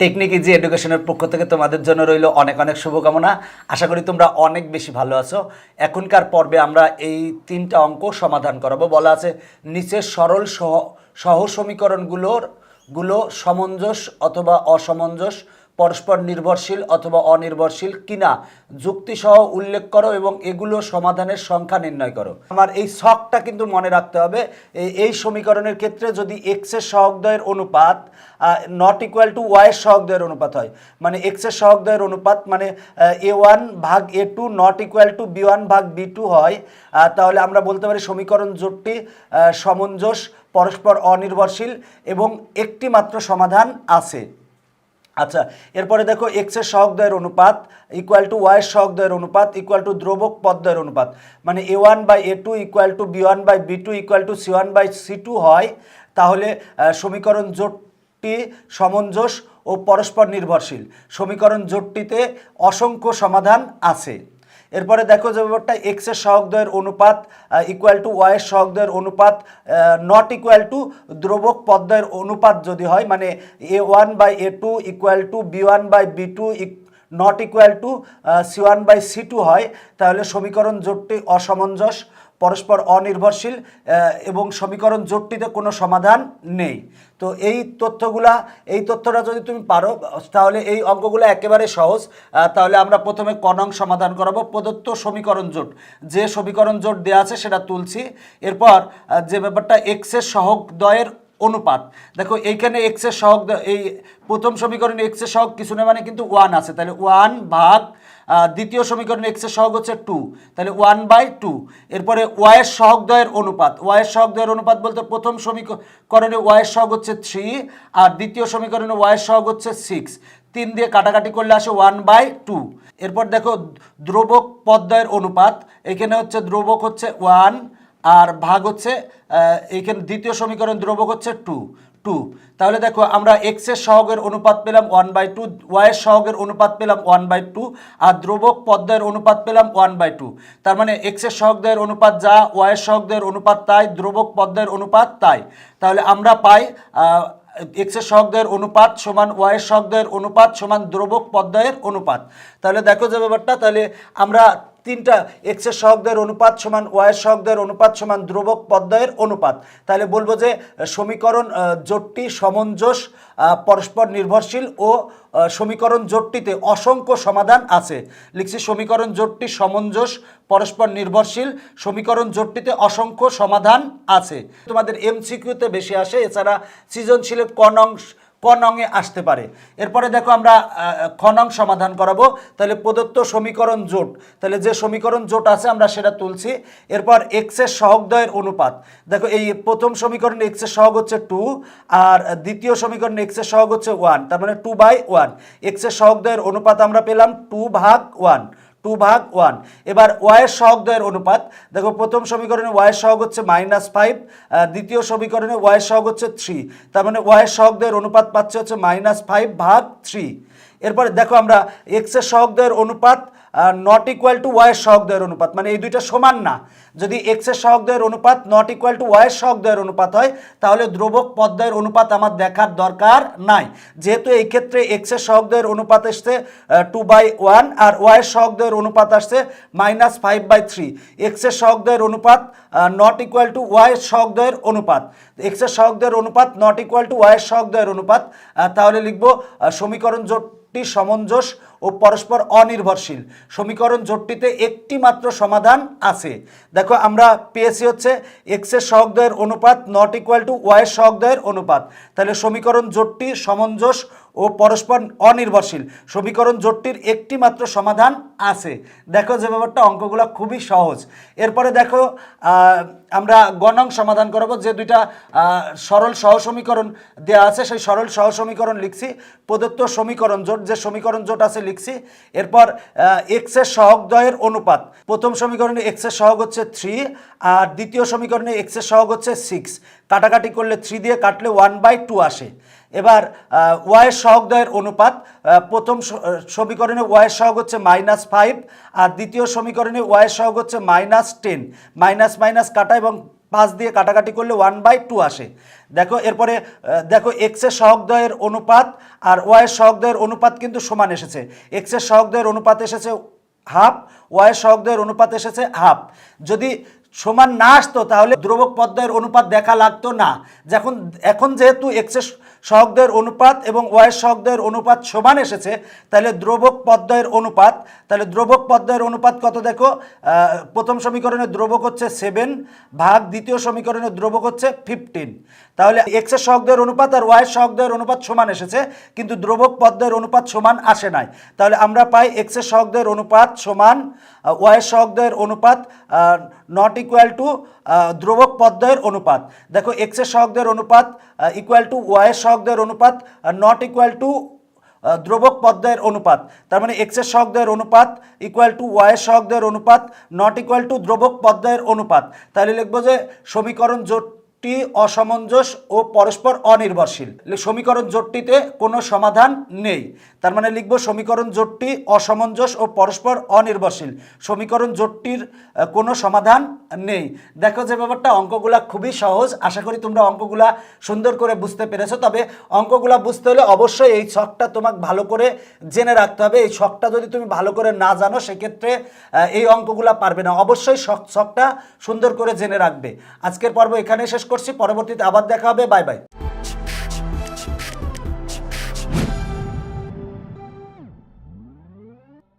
Technique easy এডুকেশনের পক্ষ থেকে তোমাদের জন্য রইল অনেক অনেক শুভকামনা। আশা করি তোমরা অনেক বেশি ভালো আছো। এখনকার পর্বে আমরা এই তিনটা অঙ্ক সমাধান করাবো। বলা আছে, নিচের সরল সহ সহ সমীকরণগুলোরগুলো সমঞ্জস অথবা অসমঞ্জস পরস্পর নির্ভরশীল অথবা অনির্ভরশীল কিনা যুক্তিসহ উল্লেখ করো এবং এগুলো সমাধানের সংখ্যা নির্ণয় করো। আমার এই শখটা কিন্তু মনে রাখতে হবে এই- সমীকরণের ক্ষেত্রে যদি এক্সের সহগদয়ের অনুপাত নট ইকুয়াল টু ওয়াইয়ের সহগদয়ের অনুপাত হয় মানে এক্সের সহগদয়ের অনুপাত মানে এ ওয়ান ভাগ A two not equal to B one ভাগ বি টু হয় তাহলে আমরা বলতে পারি সমীকরণ জোটটি সমঞ্জস, পরস্পর অনির্ভরশীল এবং একটি মাত্র সমাধান আছে। আচ্ছা এরপরে দেখো এক্সের সহগদয়ের অনুপাত ইকুয়াল টু ওয়াই ওয়াইয়ের সহগদয়ের অনুপাত ইকুয়াল টু দ্রবক পদ্ময়ের অনুপাত। মানে A one by A two equal to B one by B two equal to C one by C two হয়, তাহলে সমীকরণ জোটটি সমঞ্জস ও পরস্পর নির্ভরশীল। সমীকরণ জোটটিতে অসংখ্য সমাধান আছে। এরপরে দেখো যে ব্যাপারটা এক্সের সহগদয়ের অনুপাত ইকুয়াল টু ওয়াই এর সহগদয়ের অনুপাত নট ইকুয়াল টু দ্রবক পদ্ময়ের অনুপাত যদি হয় মানে A one by A two equal to B one by B two not equal to C one by C two হয়, তাহলে সমীকরণ জোটটি অসমঞ্জস পরস্পর অনির্ভরশীল এবং সমীকরণ জোটটিতে কোনো সমাধান নেই। তো এই তথ্যগুলা, এই তথ্যটা যদি তুমি পারো, তাহলে এই অঙ্কগুলো একেবারে সহজ। তাহলে আমরা প্রথমে কনং সমাধান করাবো। প্রদত্ত সমীকরণ জোট। যে সমীকরণ জোট দেওয়া আছে সেটা তুলছি। এরপর যে ব্যাপারটা এক্সের সহগদয়ের অনুপাত। দেখো, এইখানে এক্সের সহগ এই প্রথম সমীকরণে এক্সের সহগ কিছু না মানে কিন্তু ওয়ান আছে। তাহলে ওয়ান ভাগ দ্বিতীয় সমীকরণে এক্সের সহগ হচ্ছে টু তাহলে ওয়ান বাই টু এরপরে ওয়াইয়ের সহগদয়ের অনুপাত ওয়াইয়ের সহগদয়ের অনুপাত বলতে প্রথম সমীকরণে ওয়াইয়ের সহগ হচ্ছে থ্রি আর দ্বিতীয় সমীকরণে ওয়াইয়ের সহগ হচ্ছে সিক্স তিন দিয়ে কাটাকাটি করলে আসে ওয়ান বাই টু এরপর দেখো দ্রবক পদ্ময়ের অনুপাত এখানে হচ্ছে দ্রবক হচ্ছে ওয়ান আর ভাগ হচ্ছে আহ, এইখানে দ্বিতীয় সমীকরণ দ্রবক হচ্ছে টু টু তাহলে দেখো, আমরা এক্সের সহগের অনুপাত পেলাম ওয়ান বাই টু ওয়াইয়ের সহগের অনুপাত পেলাম ওয়ান বাই টু আর দ্রবক পদ্মের অনুপাত পেলাম ওয়ান বাই টু তার মানে এক্সের সহগদের অনুপাত যা ওয়াইয়ের সহগদের অনুপাত তাই দ্রবক পদ্মের অনুপাত তাই। তাহলে আমরা পাই এক্সের সহগদের অনুপাত সমান ওয়াইয়ের সহগদের অনুপাত সমান দ্রবক পদ্ময়ের অনুপাত। তাহলে দেখো যে ব্যাপারটা, তাহলে আমরা তিনটা এক্সের সহগদের অনুপাত সমান ওয়াইয়ের সহগদের অনুপাত সমান দ্রবক পদ্ময়ের অনুপাত। তাহলে বলব যে সমীকরণ জোটটি সমঞ্জস পরস্পর নির্ভরশীল ও সমীকরণ জোটটিতে অসংখ্য সমাধান আছে। লিখছি সমীকরণ জোটটি সমঞ্জস, পরস্পর নির্ভরশীল, সমীকরণ জোটটিতে অসংখ্য সমাধান আছে। তোমাদের এমসিকিউতে বেশি আসে, এছাড়া সৃজনশীলের কনং কনংয়ে আসতে পারে। এরপরে দেখো আমরা খনং সমাধান করাবো। তাহলে প্রদত্ত সমীকরণ জোট। তাহলে যে সমীকরণ জোট আছে আমরা সেটা তুলছি। এরপর এক্সের সহগদয়ের অনুপাত। দেখো এই প্রথম সমীকরণ এক্সের সহগ হচ্ছে টু আর দ্বিতীয় সমীকরণ এক্সের সহগ হচ্ছে ওয়ান তার মানে টু বাই ওয়ান এক্সের সহগদয়ের অনুপাত আমরা পেলাম টু ভাগ ওয়ান টু ভাগ ওয়ান। এবার ওয়াইয়ের সহগদ্বয়ের অনুপাত। দেখো, প্রথম সমীকরণে ওয়াইয়ের সহগ হচ্ছে মাইনাস ফাইভ দ্বিতীয় সমীকরণে ওয়াইয়ের সহগ হচ্ছে থ্রি। তার মানে ওয়াইয়ের সহগদ্বয়ের অনুপাত পাচ্ছে হচ্ছে মাইনাস ফাইভ ভাগ থ্রি। এরপরে দেখো আমরা এক্সের সহগদ্বয়ের অনুপাত নট ইকুয়াল টু ওয়াইয়ের সহগদয়ের অনুপাত মানে এই দুইটা সমান না। যদি এক্সের সহগদয়ের অনুপাত নট ইকুয়াল টু ওয়াইয়ের সহগদয়ের অনুপাত হয়, তাহলে দ্রবক পদ্ময়ের অনুপাত আমার দেখার দরকার নাই। যেহেতু এই ক্ষেত্রে এক্সের সহগদয়ের অনুপাত এসছে টু বাই ওয়ান আর ওয়াইয়ের সহগদয়ের অনুপাত আসছে মাইনাস ফাইভ বাই থ্রি এক্সের সহগদয়ের অনুপাত নট ইকুয়াল টু ওয়াইয়ের সহগদয়ের অনুপাত। এক্সের সহগদয়ের অনুপাত নট ইকুয়াল টু ওয়াইয়ের সহগদয়ের অনুপাত তাহলে লিখব সমীকরণ জোটটি সমঞ্জস ও পরস্পর অনির্ভরশীল। সমীকরণ জোটটিতে একটি মাত্র সমাধান আছে। দেখো, আমরা পেয়েছি হচ্ছে এক্সের সহগদয়ের অনুপাত নট ইকুয়াল টু ওয়াইয়ের সহগদয়ের অনুপাত। তাহলে সমীকরণ জোটটি সমঞ্জস ও পরস্পর অনির্ভরশীল। সমীকরণ জোটটির একটি মাত্র সমাধান আছে। দেখো যে ব্যাপারটা, অঙ্কগুলো খুবই সহজ। এরপরে দেখো আমরা গণং সমাধান করাবো, যে দুইটা সরল সহ সমীকরণ দেওয়া আছে, সেই সরল সহ সমীকরণ লিখছি। প্রদত্ত সমীকরণ জোট, যে সমীকরণ জোট আছে লিখছি। এরপর এক্সের সহগদয়ের অনুপাত। প্রথম সমীকরণে এক্সের সহগ হচ্ছে থ্রি আর দ্বিতীয় সমীকরণে এক্সের সহগ হচ্ছে সিক্স কাটাকাটি করলে থ্রি দিয়ে কাটলে ওয়ান বাই টু আসে। এবার ওয়াইয়ের সহগদয়ের অনুপাত প্রথম সমীকরণে ওয়াইয়ের সহগ হচ্ছে মাইনাস ফাইভ, আর দ্বিতীয় সমীকরণে ওয়াইয়ের সহগ হচ্ছে মাইনাস টেন। মাইনাস মাইনাস কাটা এবং পাঁচ দিয়ে কাটাকাটি করলে ওয়ান বাই টু আসে। দেখো, এরপরে দেখো এক্সের সহগদয়ের অনুপাত আর ওয়াইয়ের সহগদয়ের অনুপাত কিন্তু সমান এসেছে। এক্সের সহগদয়ের অনুপাত এসেছে হাফ ওয়াইয়ের সহগদয়ের অনুপাত এসেছে হাফ। যদি সমান না আসতো, তাহলে দ্রবক পদ্ময়ের অনুপাত দেখা লাগতো না। যখন, এখন যেহেতু এক্সের সহগদের অনুপাত এবং ওয়াইয়ের সহগদের অনুপাত সমান এসেছে, তাহলে দ্রবক পদ্ময়ের অনুপাত, তাহলে দ্রবক পদ্ময়ের অনুপাত কত দেখো? প্রথম সমীকরণের দ্রবক হচ্ছে সেভেন ভাগ দ্বিতীয় সমীকরণের দ্রবক হচ্ছে ফিফটিন তাহলে এক্সের সহগদের অনুপাত আর ওয়াইয়ের সহগদের অনুপাত সমান এসেছে, কিন্তু দ্রবক পদ্ময়ের অনুপাত সমান আসে নাই। তাহলে আমরা পাই এক্সের সহগদের অনুপাত সমান ওয়াইয়ের সহগদের অনুপাত নট ইকুয়াল টু দ্রবক পদ্ময়ের অনুপাত। দেখো এক্সের সহগদের অনুপাত ইকুয়াল টু ওয়াইয়ের সহগদের অনুপাত নট ইকুয়াল টু দ্রবক পদ্ময়ের অনুপাত। তার মানে এক্সের সহগদের অনুপাত ইকুয়াল টু ওয়াইয়ের সহগদের অনুপাত নট ইকুয়াল টু দ্রবক পদ্ময়ের অনুপাত। তাহলে লিখব যে সমীকরণ জোটটি অসামঞ্জস ও পরস্পর অনির্ভরশীল। সমীকরণ জোটটিতে কোনো সমাধান নেই। তার মানে লিখব সমীকরণ জোটটি অসামঞ্জস ও পরস্পর অনির্ভরশীল। সমীকরণ জোটটির কোনো সমাধান নেই। দেখো যে ব্যাপারটা, অঙ্কগুলা খুবই সহজ। আশা করি তোমরা অঙ্কগুলা সুন্দর করে বুঝতে পেরেছ। তবে অঙ্কগুলা বুঝতে হলে অবশ্যই এই ছকটা তোমাকে ভালো করে জেনে রাখতে হবে। এই ছকটা যদি তুমি ভালো করে না জানো, সেক্ষেত্রে এই অঙ্কগুলা পারবে না। অবশ্যই ছক ছকটা সুন্দর করে জেনে রাখবে। আজকের পর্ব এখানে শেষ করছি পরবর্তীতে আবার দেখা হবে বাই বাই।